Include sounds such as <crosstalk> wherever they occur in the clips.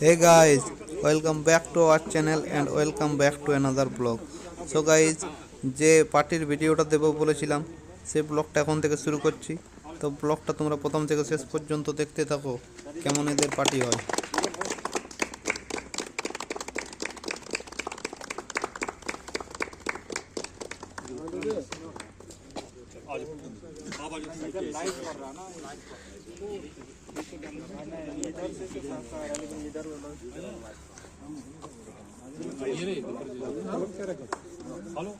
hey guys, welcome back to our channel and welcome back to another vlog. So guys, যে পার্টির ভিডিওটা দেবো বলেছিলাম, সেই ব্লগটা এখন থেকে শুরু করছি। তো ব্লগটা তোমরা প্রথম থেকে শেষ পর্যন্ত দেখতে থাকো, কেমন এদের পার্টি হয়। Hello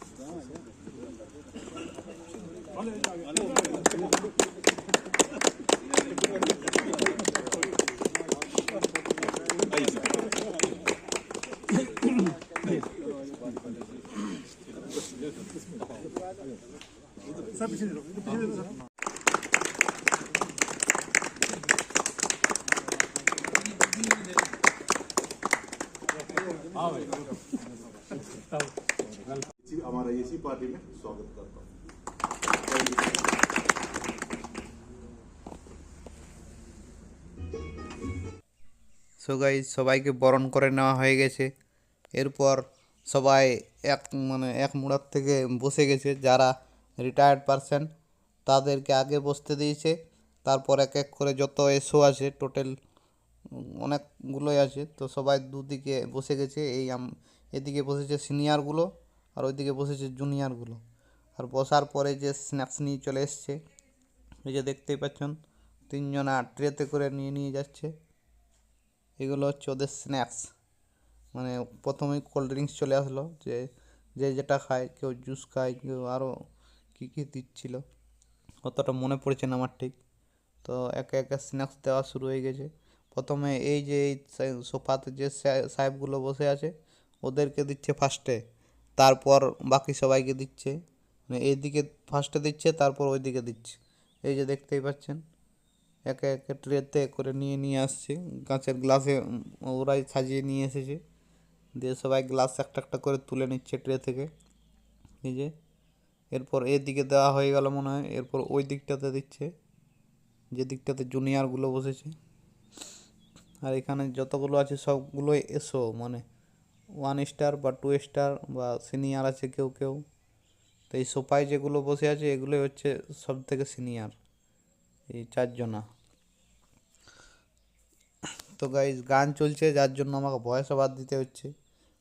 Sen bir şey diyorum. Bir şey diyorum. स्वागत करता हूँ সো গাইজ সবাইকে বরণ করে নেওয়া হয়ে গেছে এরপর সবাই এক মানে এক মুড়ার থেকে বসে গেছে যারা রিটায়ার্ড পারসন তাদেরকে আগে বসতে দিয়েছে তারপর এক এক করে যত এসো আছে টোটাল অনেকগুলোই আছে তো সবাই দুদিকে বসে গেছে এই আম- এদিকে বসেছে সিনিয়রগুলো আর ওইদিকে বসেছে জুনিয়রগুলো আর বসার পরে যে স্ন্যাক্স নিয়ে চলে এসছে, এই যে দেখতেই পাচ্ছেন, তিনজনা ট্রেতে করে নিয়ে নিয়ে যাচ্ছে। এগুলো হচ্ছে ওদের স্ন্যাক্স মানে প্রথমেই কোল্ড ড্রিঙ্কস চলে আসলো, যে যে যেটা খায়, কেউ জুস খায়, কেউ আরও কী কী দিচ্ছিল। অতটা মনে পড়ছে না আমার ঠিক। তো একে একে স্ন্যাক্স দেওয়া শুরু হয়ে গেছে। প্রথমে এই যে, এই সোফাতে যে সাহেবগুলো বসে আছে, ওদেরকে দিচ্ছে ফার্স্টে তারপর বাকি সবাইকে দিচ্ছে। মানে এইদিকে ফার্স্টে দিচ্ছে, তারপর ওইদিকে দিচ্ছে। এই যে দেখতেই পাচ্ছেন, একে একে ট্রেতে করে নিয়ে নিয়ে আসছে। কাঁচের গ্লাসে ওরাই সাজিয়ে নিয়ে এসেছে। দিয়ে সবাই গ্লাস একটা একটা করে তুলে নিচ্ছে ট্রে থেকে। এই যে, এরপর এদিকে দেওয়া হয়ে গেল মনে হয়। এরপর ওই দিকটাতে দিচ্ছে। যে দিকটাতে জুনিয়রগুলো বসেছে। আর এখানে যতগুলো আছে সবগুলোই এসো মানে ওয়ান স্টার বা টু স্টার বা সিনিয়র আছে কেউ কেউ। তো এই সোফায় যেগুলো বসে আছে, এগুলোই হচ্ছে সব থেকে সিনিয়র এই চারজনা। তো গাইজ গান চলছে, যার জন্য আমাকে ভয়েস ওভার দিতে হচ্ছে।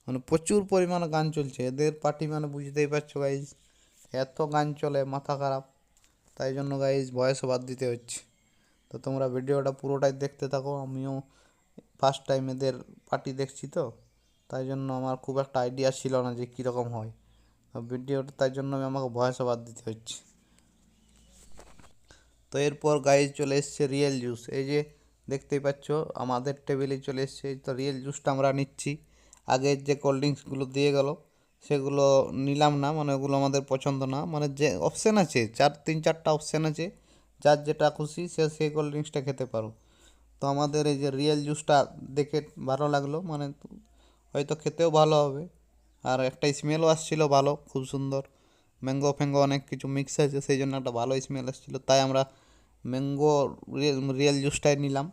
মানে প্রচুর পরিমাণে গান চলছে। এদের পার্টি মানে বুঝতেই পারছ গাইজ এত গান চলে, মাথা খারাপ। তাই জন্য গাইজ ভয়েস বাদ দিতে হচ্ছে। তো তোমরা ভিডিওটা পুরোটাই দেখতে থাকো, আমিও ফার্স্ট টাইম এদের পার্টি দেখছি তো। তাই জন্য আমার খুব একটা আইডিয়া ছিল না যে কীরকম হয়। ভিডিওটা তাই জন্য আমি আমাকে ভয়েস ওভার দিতে হচ্ছে। তো এরপর গাইজ চলে এসছে রিয়েল জুস এই যে দেখতেই পাচ্ছ, আমাদের টেবিলে চলে এসছে। তো রিয়েল জুসটা আমরা নিচ্ছি। আগের যে কোল্ড ড্রিঙ্কসগুলো দিয়ে গেল, সেগুলো নিলাম না মানে ওগুলো আমাদের পছন্দ না। মানে যে অপশান আছে, চার, তিন, চারটা অপশান আছে, যার যেটা খুশি সে সেই কোল্ড ড্রিঙ্কসটা খেতে পারো। তো আমাদের এই যে রিয়েল জুসটা দেখে ভালো লাগল মানে হয়তো খেতেও ভালো হবে। আর একটা স্মেলও আসছিল ভালো, খুব সুন্দর। ম্যাঙ্গো ফ্যাঙ্গো অনেক কিছু মিক্স আছে সেই জন্য একটা ভালো স্মেল আসছিল। তাই আমরা ম্যাঙ্গো রিয়েল জুসটাই নিলাম।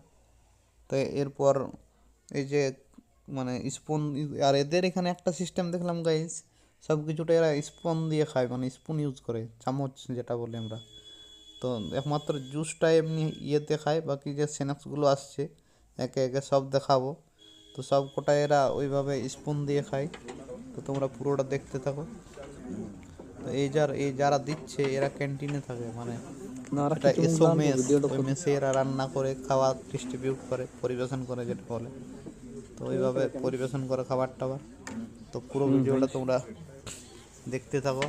তো এরপর এই যে মানে স্পুন আর এদের এখানে একটা সিস্টেম দেখলাম গাইস সব কিছুটা এরা স্পুন দিয়ে খায় মানে স্পুন ইউজ করে, চামচ যেটা বলি আমরা। তো একমাত্র জুসটা এমনি ইয়েতে খায়, বাকি যে স্ন্যাক্সগুলো আসছে, একে একে সব দেখাবো। তো সব কটা এরা ওইভাবে স্পুন দিয়ে খায়। তো তোমরা পুরোটা দেখতে থাকো। তো এই যার এই যারা দিচ্ছে এরা ক্যান্টিনে থাকে মানে এটা এসো মেস ওই মেসে এরা রান্না করে খাওয়া ডিস্ট্রিবিউট করে পরিবেশন করে যেটা বলে। তো ওইভাবে পরিবেশন করে খাবার টাবার তো পুরো ভিডিওটা তোমরা দেখতে থাকো।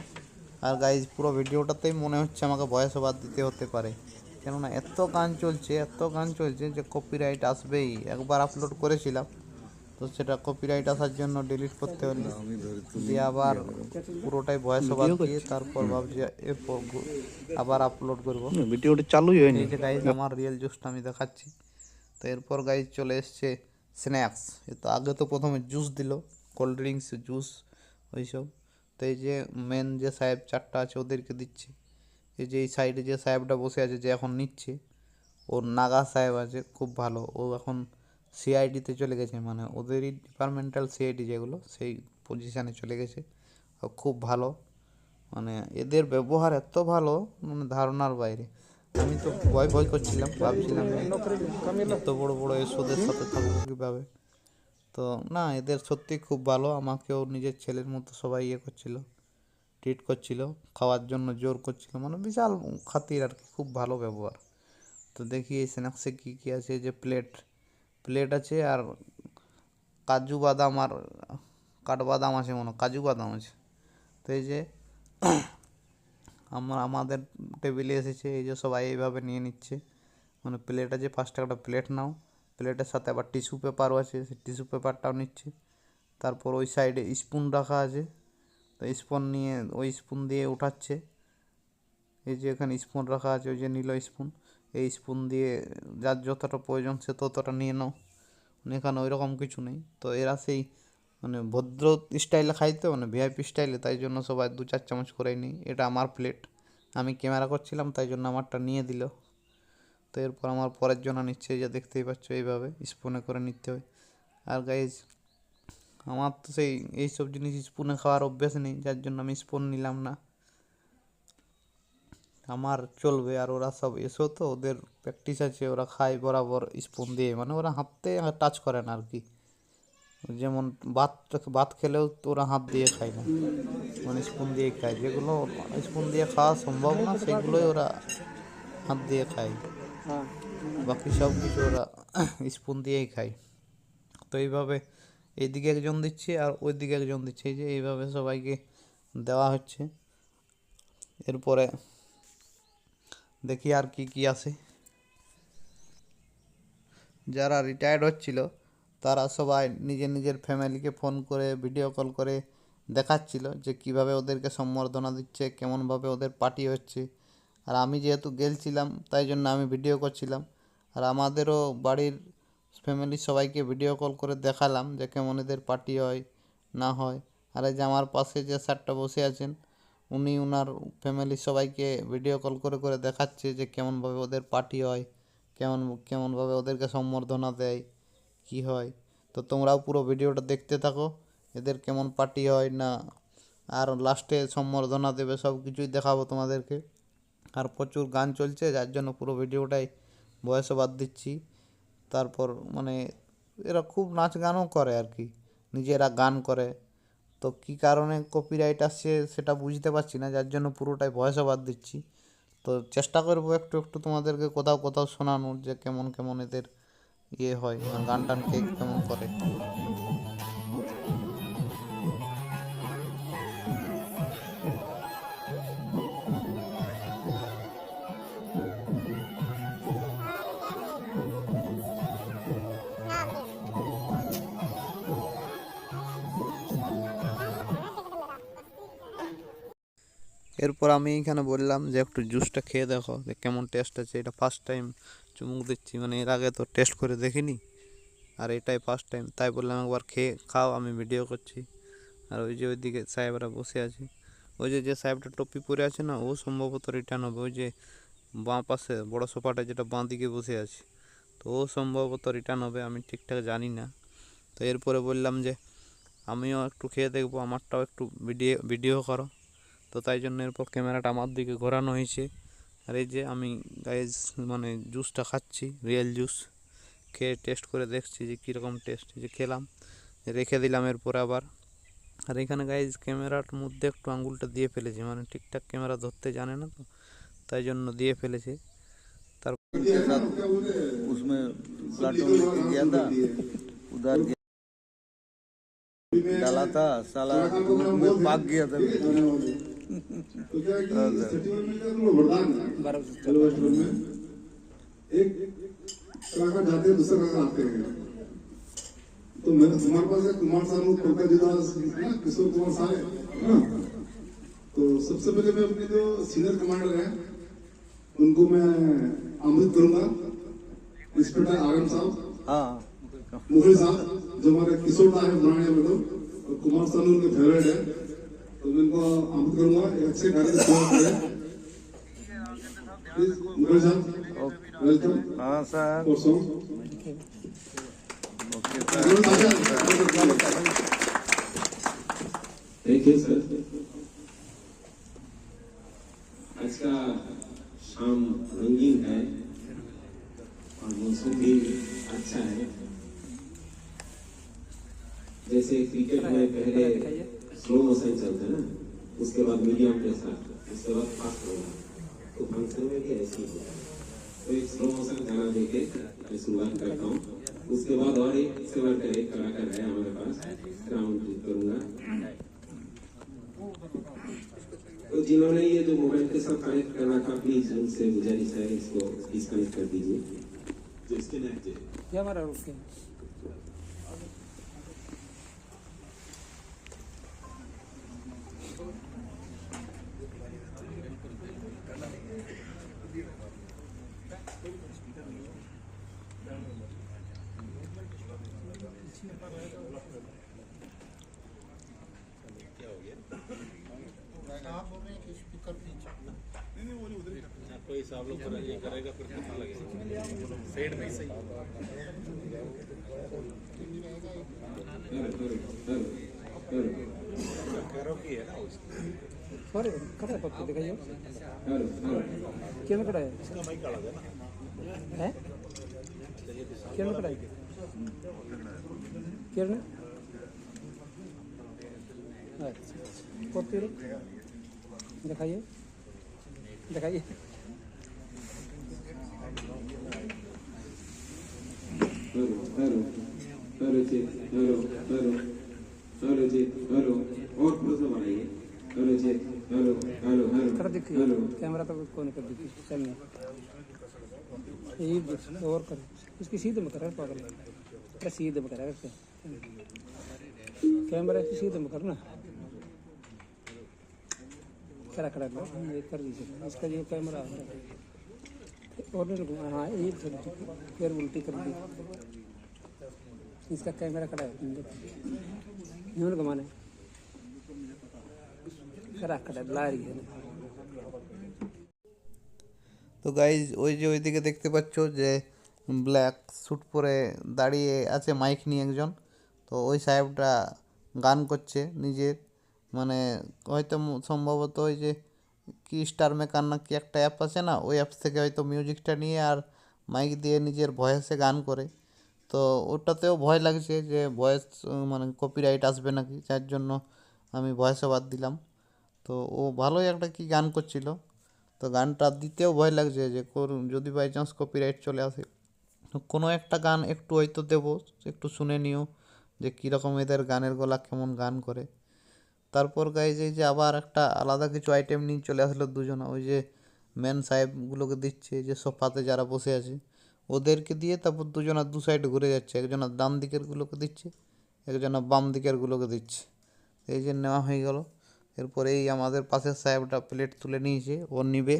আর গাইজ পুরো ভিডিওটাতেই মনে হচ্ছে আমাকে ভয়েস ওভার দিতে হতে পারে। কেননা এত গান চলছে এত গান চলছে যে কপিরাইট আসবেই। একবার আপলোড করেছিলাম তো সেটা কপিরাইট আসার জন্য ডিলিট করতে হলো দিয়ে আবার পুরোটাই ভয়েস ওভার দিয়ে তারপর ভাবছি এরপর আবার আপলোড করব। ভিডিওটা চালুই হয়নি। এই যে গাইজ আমার রিয়েল জুসটা আমি দেখাচ্ছি। তো এরপর গাইজ চলে এসছে স্ন্যাক্স তো আগে তো প্রথমে জুস দিল কোল্ড ড্রিঙ্কস জুস ওইসব। তো এই যে মেন যে সাহেব চারটা আছে ওদেরকে দিচ্ছে। এই যে এই সাইডে যে সাহেবটা বসে আছে যে এখন নিচ্ছে ওর নাগা সাহেব আছে খুব ভালো। ও এখন সিআইডিতে চলে গেছে মানে ওদেরই ডিপার্টমেন্টাল সিআইডি যেগুলো, সেই পজিশানে চলে গেছে। খুব ভালো মানে এদের ব্যবহার এত ভালো মানে ধারণার বাইরে। আমি তো ভয় ভয় করছিলাম, ভাবছিলাম এত বড় বড় এসোদের সাথে থাকব কীভাবে। তো না, এদের সত্যি খুব ভালো, আমাকেও নিজের ছেলের মতো সবাই ইয়ে করছিল ট্রিট করছিল, খাওয়ার জন্য জোর করছিল মানে বিশাল খাতির আর কি, খুব ভালো ব্যবহার। তো দেখি এই স্ন্যাক্সে কী কী আছে, যে প্লেট প্লেট আছে আর কাজু বাদাম আর কাঠবাদাম আছে মনে কাজু বাদাম আছে। তো এই যে আমার, আমাদের টেবিলে এসেছে, এই যে সবাই এইভাবে নিয়ে নিচ্ছে। মানে প্লেট আছে ফার্স্টে একটা প্লেট নাও। প্লেটের সাথে আবার টিস্যু পেপারও আছে, সেই টিস্যু পেপারটাও নিচ্ছে। তারপর ওই সাইডে স্পুন রাখা আছে। তো স্পুন নিয়ে, ওই স্পুন দিয়ে উঠাচ্ছে। এই যে এখানে স্পুন রাখা আছে, ওই যে নিল স্পুন এই স্পুন দিয়ে যার যতটা প্রয়োজন সে ততটা নিয়ে নাও। মানে এখানে ওই রকম কিছু নেই। তো এরা সেই মানে ভদ্র স্টাইলে খাইতে মানে ভিআইপি স্টাইলে তাই জন্য সবাই দু চার চামচ করেই নিই এটা আমার প্লেট আমি ক্যামেরা করছিলাম, তাই জন্য আমারটা নিয়ে দিল। তো এরপর আমার পরের জন্য নিচ্ছে যে দেখতেই পাচ্ছ এইভাবে স্পুনে করে নিতে হয়। আর গাইজ আমার তো সেই, এইসব জিনিস স্পুনে খাওয়ার অভ্যেস নেই, যার জন্য আমি স্পুন নিলাম না। আমার চলবে আর ওরা সব এসো তো, ওদের প্র্যাকটিস আছে, ওরা খায় বরাবর স্পুন দিয়ে। মানে ওরা হাতে টাচ করে না আর কি যেমন ভাত ভাত খেলেও তো ওরা হাত দিয়ে খায় না। মানে স্পুন দিয়ে খায়। যেগুলো স্পুন দিয়ে খাওয়া সম্ভব না, সেগুলোই ওরা হাত দিয়ে খায়। বাকি সব কিছু ওরা স্পুন দিয়েই খায়। তো এইভাবে এইদিকে একজন দিচ্ছে আর ওই দিকে একজন দিচ্ছে। এই যে এইভাবে সবাইকে দেওয়া হচ্ছে। এরপরে দেখি আর কি কি আছে। যারা রিটায়ার্ড হচ্ছিল, তারা সবাই নিজের নিজের ফ্যামিলিকে ফোন করে ভিডিও কল করে দেখাচ্ছিল যে কীভাবে ওদেরকে সম্বর্ধনা দিচ্ছে, কেমনভাবে ওদের পার্টি হচ্ছে। আর আমি যেহেতু গেলছিলাম তাই জন্য আমি ভিডিও করছিলাম। আর আমাদেরও বাড়ির ফ্যামিলির সবাইকে ভিডিও কল করে দেখালাম যে কেমন এদের পার্টি হয়, না হয়। আর এই যে আমার পাশে যে স্যারটা বসে আছেন উনি ওনার ফ্যামিলির সবাইকে ভিডিও কল করে করে দেখাচ্ছে যে কেমনভাবে ওদের পার্টি হয়, কেমন, কেমনভাবে ওদেরকে সম্বর্ধনা দেয়, কি হয়। তো তোমরাও পুরো ভিডিওটা দেখতে থাকো, এদের কেমন পার্টি হয় না। আর লাস্টে সম্বর্ধনা দেবে, সব কিছুই দেখাবো তোমাদেরকে। আর প্রচুর গান চলছে, যার জন্য পুরো ভিডিওটাই বয়সে বাদ দিচ্ছি। তারপর মানে এরা খুব নাচ গানও করে আর কি, নিজেরা গান করে। তো কি কারণে কপিরাইট আসছে সেটা বুঝতে পারছি না, যার জন্য পুরোটাই ভয়েসে বাদ দিচ্ছি। তো চেষ্টা করব একটু একটু তোমাদেরকে কোথাও কোথাও শোনানোর যে কেমন কেমন এদের ইয়ে হয়, গান টান কে কেমন করে। এরপর আমি এখানে বললাম যে একটু জুসটা খেয়ে দেখো, যে কেমন টেস্ট আছে। এটা ফার্স্ট টাইম চুমুক দিচ্ছি মানে এর আগে তো টেস্ট করে দেখিনি, আর এটাই ফার্স্ট টাইম তাই বললাম একবার খেয়ে খাও, আমি ভিডিও করছি। আর ওই যে ওইদিকে সাহেবরা বসে আছে। ওই যে যে সাহেবটা টপি পরে আছে না, ও সম্ভবত রিটার্ন হবে। ওই যে বাঁ পাশে বড় সোফাটা যেটা বাঁ দিকে বসে আছে, তো ও সম্ভবত রিটার্ন হবে, আমি ঠিকঠাক জানি না। তো এরপরে বললাম যে, আমিও একটু খেয়ে দেখব, আমারটাও একটু ভিডিও ভিডিও করো। তো তাই জন্য এরপর ক্যামেরাটা আমার দিকে ঘোরানো হয়েছে আর এই যে আমি গাইজ মানে জুসটা খাচ্ছি রিয়েল জুস খেয়ে টেস্ট করে দেখছি যে কীরকম টেস্ট যে খেলাম রেখে দিলাম এরপরে আবার আর এখানে গাইজ ক্যামেরার মধ্যে একটু আঙুলটা দিয়ে ফেলেছে মানে ঠিকঠাক ক্যামেরা ধরতে জানে না তো তাই জন্য দিয়ে ফেলেছে তার के साथ उसमें प्लाटून लेके गया था उधर गया डाला था साला धूप में भाग गया था तो मेरे तुम्हारे पास कुमार सानू टोका जिदास ना किशोर कुमार सारे है। तो सबसे पहले मैं अपने जो सीनियर कमांडर हैं उनको मैं आमंत्रित करूँगा इंस्पेक्टर आगम साहब मुखिल साहब जो हमारे किशोर दा है, पुराने मतलब और कुमार सानू उनके फेवरेट है। तो मैं इनको आमंत्रित करूँगा एक अच्छे कार्य की शुरुआत प्लीज़ मुखिल साहब वेलकम हाँ सर। Thank you sir. आज का शाम रंगीन है और मौसम भी अच्छा है। जैसे क्रिकेट में पहले स्लो मोशन चलता है ना? उसके बाद मीडियम प्रेशर उसके बाद फास्ट होगा तो फ़ंक्शन में भी ऐसे ही होगा तो एक स्लो मोशन गाना देके मैं शुरुआत करता हूँ। उसके बाद और एक सिल्वर का एक कलाकार है हमारे पास। राउंड करूँगा। तो जिन्होंने ये जो मोबाइल के साथ कनेक्ट करना था प्लीज़ उनसे गुजारिश है इसको डिस्कनेक्ट कर दीजिए। क्या हमारा ಸರಿ ಕಡೆ ಪಕ್ಕದ ಕೈಯೋ ಕೇಂದ್ರ ಕಡೆ ಕೇಂದ್ರ ಕಡೆ ಕಿರಣ ಕೊಡ್ತೀರಿ ದಿಖಾಯಿಯೇ ದಿಖಾಯಿಯೇ ಹ್ಞೂ ಹ್ಞೂ अरुचित अरो अरो अरुचित अरो और प्रश्न बनाइए अरुचित अरो अरो अरो अरो कैमरा तो कौन कर दी चल यही और कर। इसकी सीध में कर पागल। सीध में करा कैमरा की सीध में करना खड़ा खड़ा कर ये कर दीजिए। इसका जो कैमरा और हाँ ये फिर उल्टी कर दी। इसका कैमरा कड़ा है यूं ना घुमाने करा कड़ा ला रही है ना তো গাইজ ওই যে ওইদিকে দেখতে পাচ্ছ যে ব্ল্যাক স্যুট পরে দাঁড়িয়ে আছে মাইক নিয়ে একজন তো ওই সাহেবটা গান করছে নিজের মানে হয়তো ম- সম্ভবত ওই যে কি স্টার মেকার না কি একটা অ্যাপ আছে না ওই অ্যাপস থেকে হয়তো মিউজিকটা নিয়ে আর মাইক দিয়ে নিজের ভয়েসে গান করে তো ওটাতেও ভয় লাগছে যে ভয়েস মানে কপিরাইট আসবে নাকি, যার জন্য আমি ভয়েস বাদ দিলাম। তো ও ভালোই একটা কি গান করছিল। তো গানটা দিতেও ভয় লাগছে যে করুন, যদি বাই চান্স কপিরাইট চলে আসে। কোনো একটা গান একটু হয়তো দেবো, একটু শুনে নিও যে কীরকম এদের গানের গলা কেমন গান করে। তারপর গাইজ এই যে আবার একটা আলাদা কিছু আইটেম নিয়ে চলে আসলো দুজনা। ওই যে ম্যান সাহেবগুলোকে দিচ্ছে যে সোফাতে যারা বসে আছে। ওদেরকে দিয়ে তারপর দুজনা দু সাইডে ঘুরে যাচ্ছে। একজনা ডান দিকেরগুলোকে দিচ্ছে, একজনা বাম দিকেরগুলোকে দিচ্ছে। এই যে নেওয়া হয়ে গেল। এরপরে এই আমাদের পাশের সাহেবটা প্লেট তুলে নিয়েছে, ও নিবে।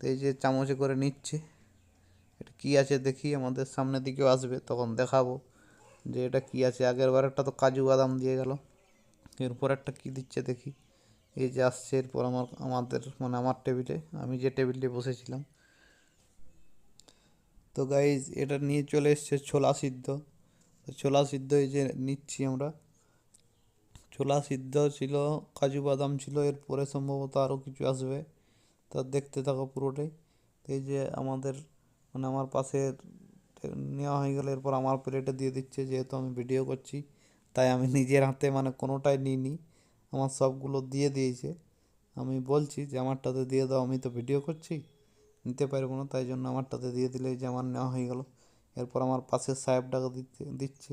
তো এই যে চামচে করে নিচ্ছে। এটা কী আছে দেখি, আমাদের সামনের দিকেও আসবে, তখন দেখাবো যে এটা কী আছে। আগের বার একটা তো কাজু বাদাম দিয়ে গেল। এরপর একটা কী দিচ্ছে দেখি। এই যে আসছে এরপর আমার, আমাদের মানে আমার টেবিলে আমি যে টেবিলে বসেছিলাম তো গাইজ এটা নিয়ে চলে এসছে ছোলা সিদ্ধ। ছোলা সিদ্ধ এই যে নিচ্ছি আমরা। ছোলা সিদ্ধ ছিল, কাজু বাদাম ছিল, এরপরে সম্ভবত আরও কিছু আসবে। তা দেখতে থাকো পুরোটাই। এই যে আমাদের মানে আমার পাশে নেওয়া হয়ে গেলে, এরপর আমার প্লেটে দিয়ে দিচ্ছে, যেহেতু আমি ভিডিও করছি। তাই আমি নিজের হাতে মানে কোনোটাই নিইনি। আমার সবগুলো দিয়ে দিয়েছে। আমি বলছি যে, আমারটাতে দিয়ে দাও, আমি তো ভিডিও করছি। নিতে পারব না, তাই জন্য আমারটাতে দিয়ে দিলে যে আমার নেওয়া হয়ে গেল। এরপর আমার পাশের সাহেবটাকে দিচ্ছে দিচ্ছে।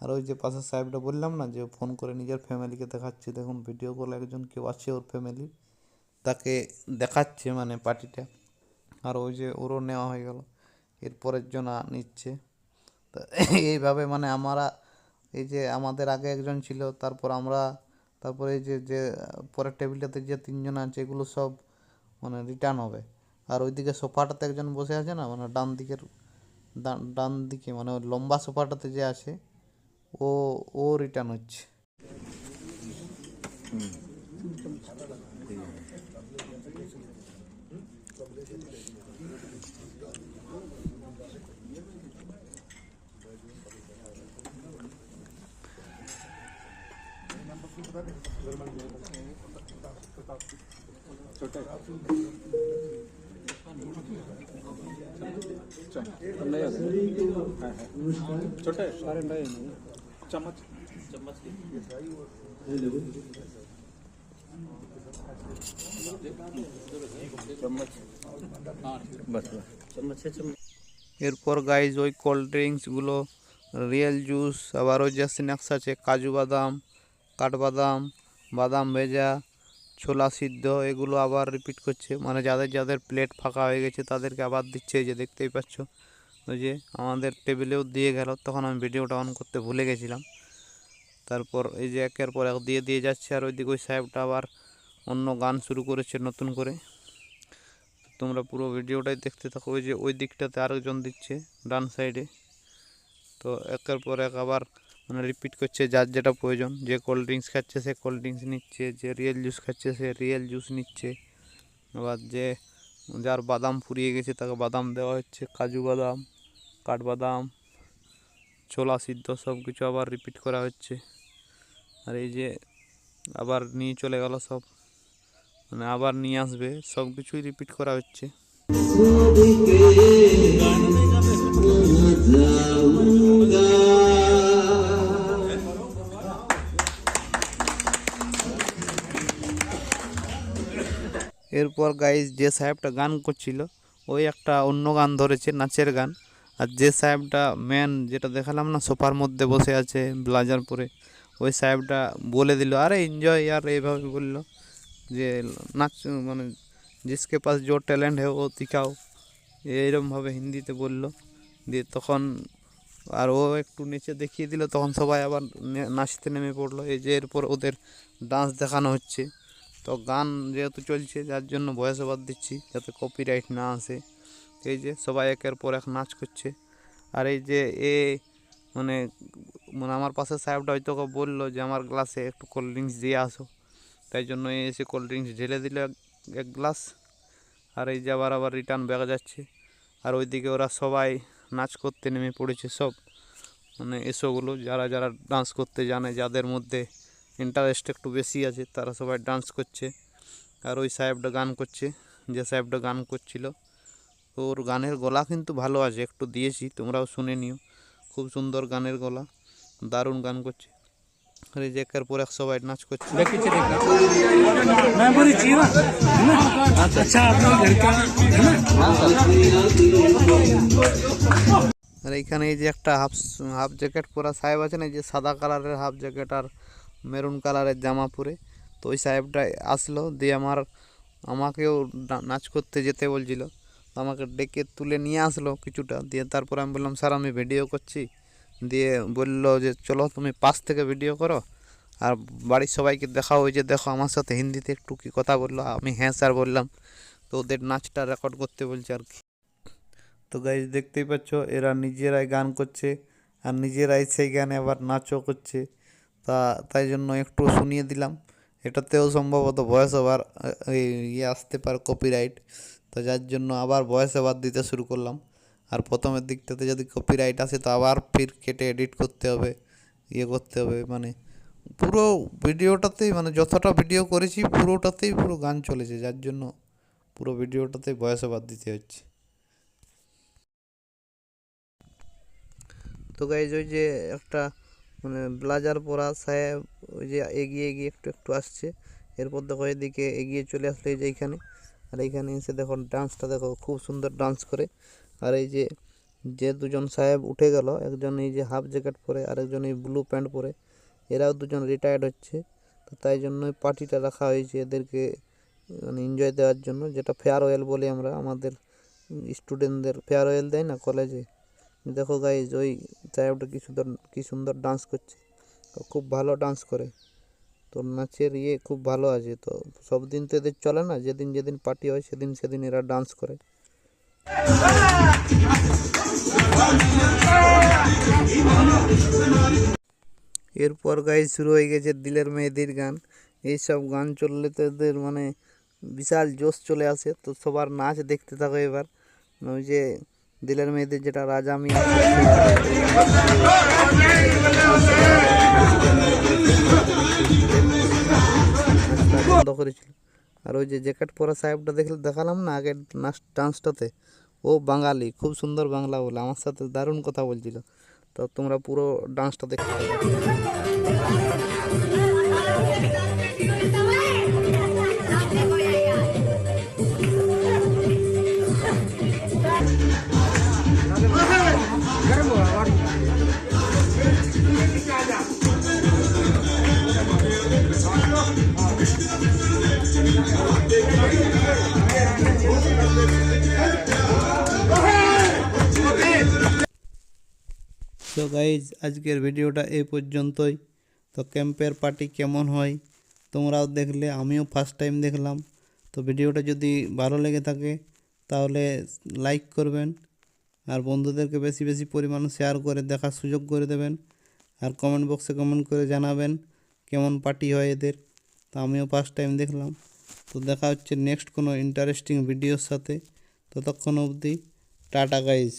আর ওই যে পাশের সাহেবটা বললাম না যে, ফোন করে নিজের ফ্যামিলিকে দেখাচ্ছে। দেখুন ভিডিও কল একজন কেউ আছে ওর ফ্যামিলি তাকে দেখাচ্ছে মানে পার্টিটা আর ওই যে ওরও নেওয়া হয়ে গেল, এরপরের জন্য নিচ্ছে। তো <laughs> এইভাবে মানে আমরা, এই যে আমাদের আগে একজন ছিল, তারপর আমরা, তারপরে এই যে যে পরের টেবিলটাতে যে তিনজন আছে, এগুলো সব মানে রিটার্ন হবে। আর ওইদিকে সোফাটাতে একজন বসে আছে না মানে ডান দিকের ডান দিকে মানে লম্বা সোফাটাতে যে আছে, ও ও রিটার্ন হচ্ছে। सारे नए हैं चम्मच बस बस এরপর গাইজ ওই কোল্ড ড্রিঙ্কসগুলো রিয়েল জুস আবার ওই যে স্ন্যাক্স আছে কাজু বাদাম কাঠবাদাম বাদাম ভেজা ছোলা সিদ্ধ, এগুলো আবার রিপিট করছে। মানে যাদের যাদের প্লেট ফাঁকা হয়ে গেছে, তাদেরকে আবার দিচ্ছে যে দেখতেই পাচ্ছ। ওই যে আমাদের টেবিলেও দিয়ে গেল। তখন আমি ভিডিওটা অন করতে ভুলে গেছিলাম। তারপর এই যে একের পর এক দিয়ে দিয়ে যাচ্ছে। আর ওইদিকে ওই সাহেবটা আবার অন্য গান শুরু করেছে নতুন করে। তোমরা পুরো ভিডিওটাই দেখতে থাকো। ওই যে ওই দিকটাতে আরেকজন দিচ্ছে ডান সাইডে তো একের পর এক আবার মানে রিপিট করছে, যার যেটা প্রয়োজন। যে কোল্ড ড্রিঙ্কস খাচ্ছে, সে কোল্ড ড্রিঙ্কস নিচ্ছে, যে রিয়েল জুস খাচ্ছে, সে রিয়েল জুস নিচ্ছে। আবার যে যার বাদাম ফুরিয়ে গেছে, তাকে বাদাম দেওয়া হচ্ছে, কাজু বাদাম, কাঠবাদাম, ছোলা সিদ্ধ সব কিছু আবার রিপিট করা হচ্ছে। আর এই যে আবার নিয়ে চলে গেল সব। মানে আবার নিয়ে আসবে সব কিছুই রিপিট করা হচ্ছে। এরপর গাইজ যে সাহেবটা গান করছিল, ওই একটা অন্য গান ধরেছে, নাচের গান। আর যে সাহেবটা ম্যান যেটা দেখালাম না, সোফার মধ্যে বসে আছে ব্লাজার পরে ওই সাহেবটা বলে দিল, আরে এনজয় আর এইভাবে বলল যে, নাচ মানে জিসকে পাস জো ট্যালেন্ট হে ও দিখাও এইরকমভাবে হিন্দিতে বলল। দিয়ে তখন আর ও একটু নিচে দেখিয়ে দিল, তখন সবাই আবার নাচতে নেমে পড়ল। এই যে এরপর ওদের ডান্স দেখানো হচ্ছে। তো গান যেহেতু চলছে, যার জন্য ভয়েস ওভার দিচ্ছি যাতে কপিরাইট না আসে। এই যে সবাই একের পর এক নাচ করছে। আর এই যে এ মানে মানে আমার পাশে সাহেবটা হয়তো বলল যে, আমার গ্লাসে একটু কোল্ড ড্রিঙ্কস দিয়ে আসো। তাই জন্য এসে কোল্ড ড্রিঙ্কস ঢেলে দিল এক এক গ্লাস আর এই যে আবার আবার রিটার্ন ব্যাগ যাচ্ছে। আর ওইদিকে ওরা সবাই নাচ করতে নেমে পড়েছে সব। মানে এসোগুলো, যারা যারা ডান্স করতে জানে, যাদের মধ্যে ইন্টারেস্ট একটু বেশি আছে তারা সবাই ডান্স করছে। আর ওই সাহেবটা গান করছে যে সাহেবটা গান করছিল। তো ওর গানের গলা কিন্তু ভালো আছে একটু দিয়েছি তোমরাও শুনে নিও। খুব সুন্দর গানের গলা দারুণ গান করছে। আর যে পর এক সবাই নাচ করছে। আর এইখানে এই যে একটা হাফ হাফ জ্যাকেট পরা সাহেব আছে না যে সাদা কালারের হাফ জ্যাকেট আর মেরুন কালারের জামা পরে। তো ওই সাহেবটা আসলো, দিয়ে আমার, আমাকেও নাচ করতে যেতে বলছিল। তো আমাকে ডেকে তুলে নিয়ে আসলো কিছুটা। দিয়ে তারপর আমি বললাম, স্যার, আমি ভিডিও করছি। দিয়ে বলল যে, চলো, তুমি পাশ থেকে ভিডিও করো। আর বাড়ির সবাইকে দেখাও ওই যে, দেখো আমার সাথে হিন্দিতে একটু কি কথা বলল। আমি হ্যাঁ স্যার, বললাম। তো ওদের নাচটা রেকর্ড করতে বলছে আর কি। তো গাইজ দেখতেই পাচ্ছ, এরা নিজেরাই গান করছে। আর নিজেরাই সেই গানে আবার নাচও করছে। তা, তাই জন্য একটু শুনিয়ে দিলাম। এটাতেও সম্ভবত ভয়েস ওভার ইয়ে আসতে পারে কপিরাইট তো যার জন্য আবার ভয়েস ওভার দিতে শুরু করলাম। আর প্রথমের দিকটাতে যদি কপিরাইট আসে, তো আবার ফির কেটে এডিট করতে হবে ইয়ে করতে হবে মানে পুরো ভিডিওটাতেই মানে যতটা ভিডিও করেছি, পুরোটাতেই পুরো গান চলেছে। যার জন্য পুরো ভিডিওটাতেই ভয়েস ওভার দিতে হচ্ছে। তো গাইজ ওই যে একটা মানে ব্লাজার পরা সাহেব ওই যে এগিয়ে এগিয়ে একটু একটু আসছে। এরপর দেখো এদিকে এগিয়ে চলে আসলো এই যে এইখানে আর এইখানে এসে দেখো ডান্সটা দেখো খুব সুন্দর ডান্স করে। আর এই যে যে দুজন সাহেব উঠে গেল, একজন এই যে হাফ জ্যাকেট পরে, আর একজন এই ব্লু প্যান্ট পরে। এরাও দুজন রিটায়ার্ড হচ্ছে। তো তাই জন্যই পার্টিটা রাখা হয়েছে এদেরকে মানে এনজয় দেওয়ার জন্য, যেটা ফেয়ারওয়েল বলি আমরা। আমাদের স্টুডেন্টদের ফেয়ারওয়েল দেয় না কলেজে দেখো গাইজ ওই সাহেবটা কি সুন্দর কি সুন্দর ডান্স করছে। খুব ভালো ডান্স করে। তো নাচের ইয়ে খুব ভালো আছে তো। সব দিন তো এদের চলে না, যেদিন যেদিন পার্টি হয় সেদিন সেদিন এরা ডান্স করে। এরপর গাইজ শুরু হয়ে গেছে দিলের মেয়েদের গান। এইসব গান চললে তো এদের মানে বিশাল জোশ চলে আসে। তো সবার নাচ দেখতে থাকো এবার। ওই যে দিলের মেয়েদের যেটা রাজা মিয়া। আনন্দ করেছিল। আর ওই যে জ্যাকেট পরা সাহেবটা দেখলে দেখালাম না আগের নাচ ডান্সটাতে? ও বাঙালি, খুব সুন্দর বাংলা বলে, আমার সাথে দারুণ কথা বলছিল। তো তোমরা পুরো ডান্সটা দেখতে তো গাইজ আজকের ভিডিওটা এই পর্যন্তই। তো ক্যাম্পের পার্টি কেমন হয়? তোমরাও দেখলে, আমিও ফার্স্ট টাইম দেখলাম। তো ভিডিওটা যদি ভালো লেগে থাকে, তাহলে লাইক করবেন। আর বন্ধুদেরকে বেশি বেশি পরিমাণ শেয়ার করে দেখার সুযোগ করে দেবেন। আর কমেন্ট বক্সে কমেন্ট করে জানাবেন, কেমন পার্টি হয় এদের। তো আমিও ফার্স্ট টাইম দেখলাম। তো দেখা হচ্ছে নেক্সট কোনো ইন্টারেস্টিং ভিডিওর সাথে। ততক্ষণ অবধি টাটা গাইজ